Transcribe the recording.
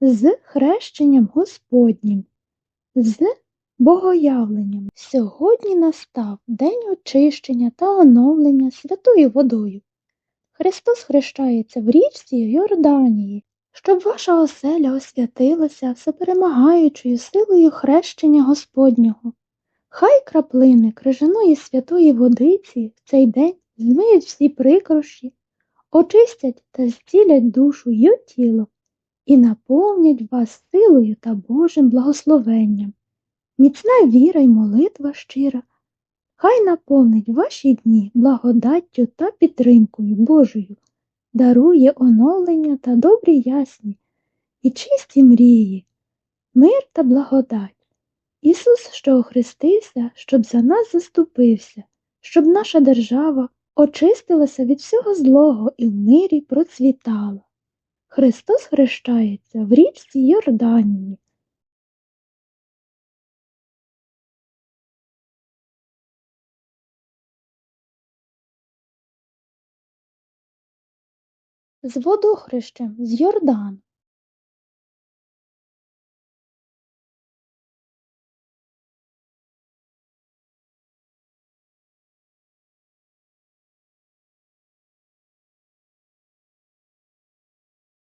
з хрещенням Господнім, з богоявленням. Сьогодні настав день очищення та оновлення святою водою. Христос хрещається в річці Йорданії, щоб ваша оселя освятилася всеперемагаючою силою хрещення Господнього. Хай краплини крижаної святої водиці в цей день змиють всі прикрощі, очистять та зцілять душу й тіло і наповнять вас силою та Божим благословенням. Міцна віра й молитва щира, хай наповнить ваші дні благодаттю та підтримкою Божою, дарує оновлення та добрі ясні і чисті мрії, мир та благодать. Ісус, що охрестився, щоб за нас заступився, щоб наша держава очистилася від всього злого і в мирі процвітала. Христос хрещається в річці Йорданії. З водохрещем з Йордану.